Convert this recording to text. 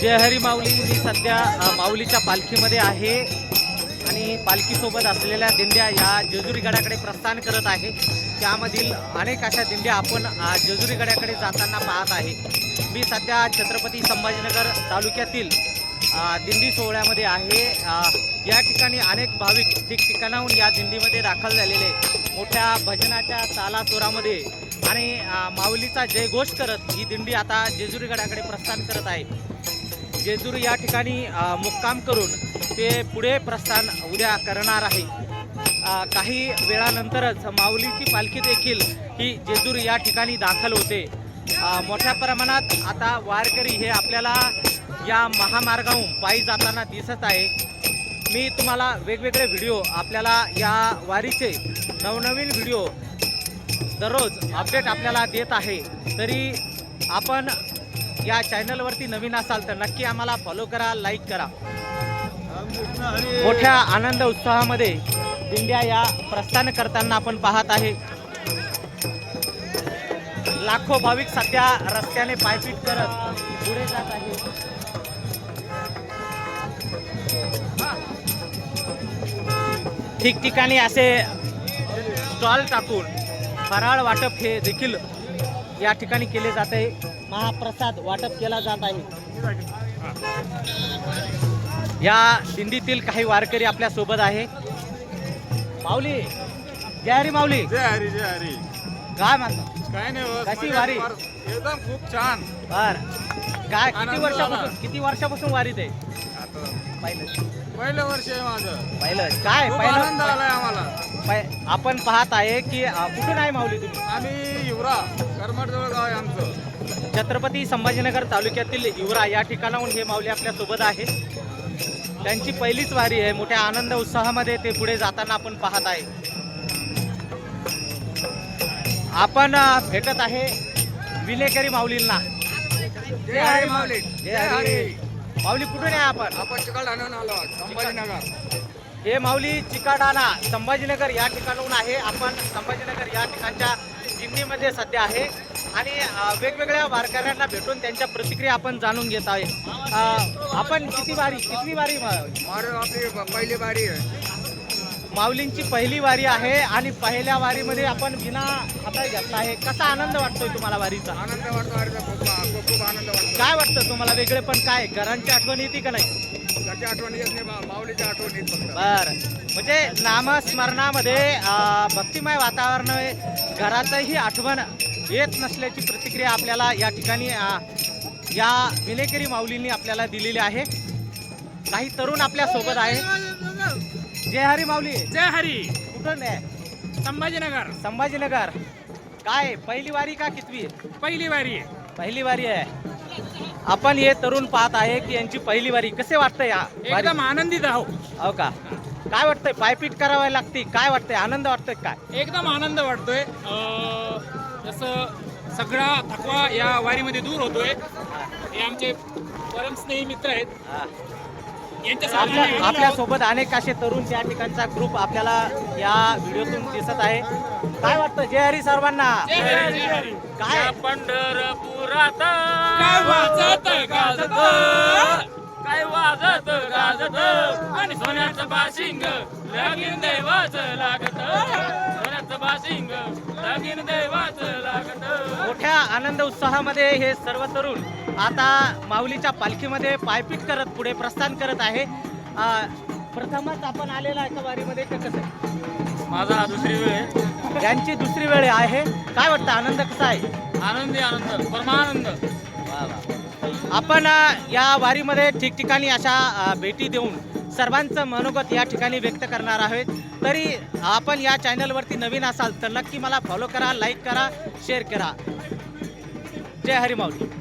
जय हरी माऊली. मी सध्या माऊलीच्या पालखीमध्ये आहे आणि पालखीसोबत असलेल्या दिंड्या या जेजुरी गडाकडे प्रस्थान करत आहे. त्यामधील अनेक अशा दिंड्या आपण जेजुरी गडाकडे जाताना पाहत आहे. मी सध्या छत्रपती संभाजीनगर तालुक्यातील दिंडी सोहळ्यामध्ये आहे. या ठिकाणी अनेक भाविक ठिकठिकाणाहून या दिंडीमध्ये दाखल झालेले मोठ्या भजनाच्या तालासुरामध्ये आणि माऊलीचा जयघोष करत ही दिंडी आता जेजुरीगडाकडे प्रस्थान करत आहे. जेजूर या ठिकाणी मुक्काम करून ते पुढे प्रस्थान उद्या करणार आहे. काही वेळानंतरच माऊलीची पालखी देखील ही जेजूर या ठिकाणी दाखल होते. मोठ्या प्रमाणात आता वारकरी हे आपल्याला या महामार्गाहून पायी जाताना दिसत आहे. मी तुम्हाला वेगवेगळे व्हिडिओ आपल्याला या वारीचे नवनवीन व्हिडिओ दररोज अपडेट आपल्याला देत आहे. तरी आपण या चॅनलवरती नवीन असाल तर नक्की आम्हाला फॉलो करा लाईक करा. मोठ्या आनंद उत्साहामध्ये दिंड्या या प्रस्थान करताना आपण पाहत आहे. लाखो भाविक सध्या रस्त्याने पायपीट करत पुढे जात आहे ठिकठिकाणी असे स्टॉल टाकून फराळ वाटप हे देखील या ठिकाणी केले जात आहे. महाप्रसाद वाटप केला जात आहे. या दिंडीतील काही वारकरी आपल्यासोबत आहे. माऊली जय हरी माऊली. जय हरी जय हरी. काय म्हणता? काय नाही कशी वारी? एकदम खूप छान. बर. काय किती वर्षापासून. किती वर्षापासून वारीत आहे? पहिलं पहिलं वर्ष आहे माझं. पहिलं. काय? खूप आनंद पहिलं आलाय आम्हाला. पहि- आपण पाहत आहे की अ, कुठून आहे माऊली तुम्ही? आम्ही युवरा करमटजवळ गाव आहे आमचं. छत्रपती संभाजीनगर तालुक्यातील युवरा या ठिकाणाहून हे माऊली आपल्यासोबत आहे. त्यांची पहिलीच वारी आहे. मोठ्या आनंद उत्साहामध्ये ते पुढे जाताना आपण पाहत आहे. आपण अ, भेटत आहे विलेकरी माऊलींना. जय हरी माऊली. जय हरी. माऊली कुठून आहे आपण? आपण आणून आलो संभाजीनगर. हे माऊली चिकाडाना संभाजीनगर या ठिकाणाहून आहे. आपण संभाजीनगर या ठिकाणच्या दिंडीमध्ये सध्या आहे. आणि वेगवेगळ्या वारकऱ्यांना भेटून त्यांच्या प्रतिक्रिया आपण जाणून घेत आहे. आपण किती वारी कितवी वारी मा- मारून आपली पहिली बारी आहे. माऊलींची पहिली वारी आहे आणि पहिल्या वारीमध्ये आपण बिना हाता घेतला आहे. कसा आनंद वाटतोय तुम्हाला वारीचा? आनंद वाटतो वारीचा खूप खूप खूप आनंद वाटतो. काय वाटतं तुम्हाला? वेगळे पण काय? घरांची आठवण येते का नाही? त्याची आठवण येत नाही मा- माऊलीची आठवण येत फक्त. बर. म्हणजे नामस्मरणामध्ये अं, भक्तिमय वातावरण आहे. घरातही आठवण येत नसल्याची प्रतिक्रिया आपल्याला या ठिकाणी अं, या विलेकरी माऊलींनी आपल्याला दिलेली आहे. काही तरुण आपल्यासोबत आहे जय हरी माऊली. जय हरी. कुठून आहे? संभाजीनगर. संभाजीनगर. काय पहिली वारी का कितवी? पहिली वारी. आहे पहिली वारी आहे. आपण हे तरुण पाहत आहे की यांची पहिली वारी. कसे वाटतंय या वारी? एकदम आनंदित आहो हो का? काय वाटतंय? पायपीट करावी लागते? काय वाटतंय? आनंद वाटतोय काय एकदम आनंद वाटतोय. अं, जसं सगळा थकवा या वारीमध्ये दूर होतोय. हे आमचे परमस्नेही मित्र आहेत. हा. आपल्यासोबत अनेक असे तरुण त्या ठिकाणचा ग्रुप आपल्याला या व्हिडिओतून दिसत आहे. काय वाटतं? जय हरी सर्वांना. जय हरी, जय हरी. काय? पंढरपुरात. काय वाजत गाजत? काय वाजत गाजत? आणि सोन्याचं बाशिंग लगीन देवाचं लागत. सोन्याचं बाशिंग लगीन देवाचं लागत. आनंद उत्साहामध्ये हे सर्व तरुण आता माऊलीच्या पालखीमध्ये पायपीट करत पुढे प्रस्थान करत आहे. प्रथमच आपण आलेला आहे का वारीमध्ये कसं आहे? माझा दुसरी वेळ आहे. यांची दुसरी वेळ आहे. काय वाटतं? आनंद कसा आहे? आनंदी आनंद परमानंद. आपण या वारीमध्ये ठिकठिकाणी अशा भेटी देऊन सर्वांचं मनोगत या ठिकाणी व्यक्त करणार आहोत. तरी आपण या चॅनलवरती नवीन असाल तर नक्की मला फॉलो करा लाईक करा शेअर करा. जय हरी माऊली